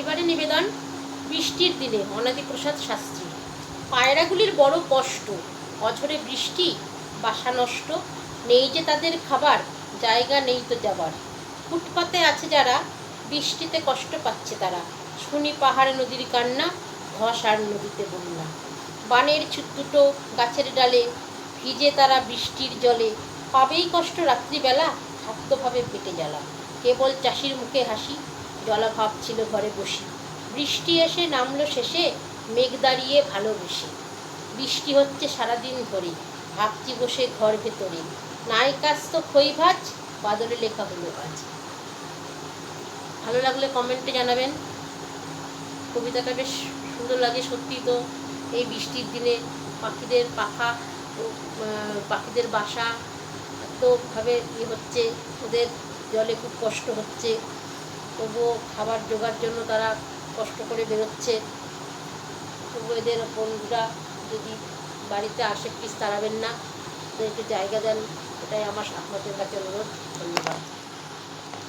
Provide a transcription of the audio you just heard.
এবারে নিবেদন বৃষ্টির দিনে অনাদিপ্রসাদ শাস্ত্রী। পায়রাগুলির বড় কষ্ট, অঝরে বৃষ্টি, বাসা নষ্ট, নেই যে তাদের খাবার, জায়গা নেই তো যাবার। ফুটপাতে আছে যারা, বৃষ্টিতে কষ্ট পাচ্ছে তারা। শুনি পাহাড়ে নদীর কান্না, ধস আর নদীতে বন্যা। বানের দুটো গাছের ডালে, ভিজে তারা বৃষ্টির জলে। পাবেই কষ্ট রাত্রিবেলা, থাকতোভাবে পেটে জ্বালা। কেবল চাষির মুখে হাসি জলাভাব ছিল ঘরে বসি। বৃষ্টি এসে নামলো শেষে, মেঘ দাঁড়িয়ে ভালোবেসে। বৃষ্টি হচ্ছে সারাদিন ধরে, ভাবছি বসে ঘর ভেতরে। নাই কাজ তো খই ভাজ, বাদলে লেখা হলো আজ। ভালো লাগলে কমেন্টে জানাবেন। কবিতাটা বেশ সুন্দর লাগে সত্যি তো। এই বৃষ্টির দিনে পাখিদের পাখা পাখিদের বাসা এতভাবে ইয়ে হচ্ছে, ওদের জলে খুব কষ্ট হচ্ছে। তবুও খাবার জোগার জন্য তারা কষ্ট করে বেরোচ্ছে। তবু এদের বন্ধুরা যদি বাড়িতে আসে প্লিজ তাড়াবেন না। একটু জায়গা দেন। এটাই আমার আপনাদের কাছে অনুরোধ। ধন্যবাদ।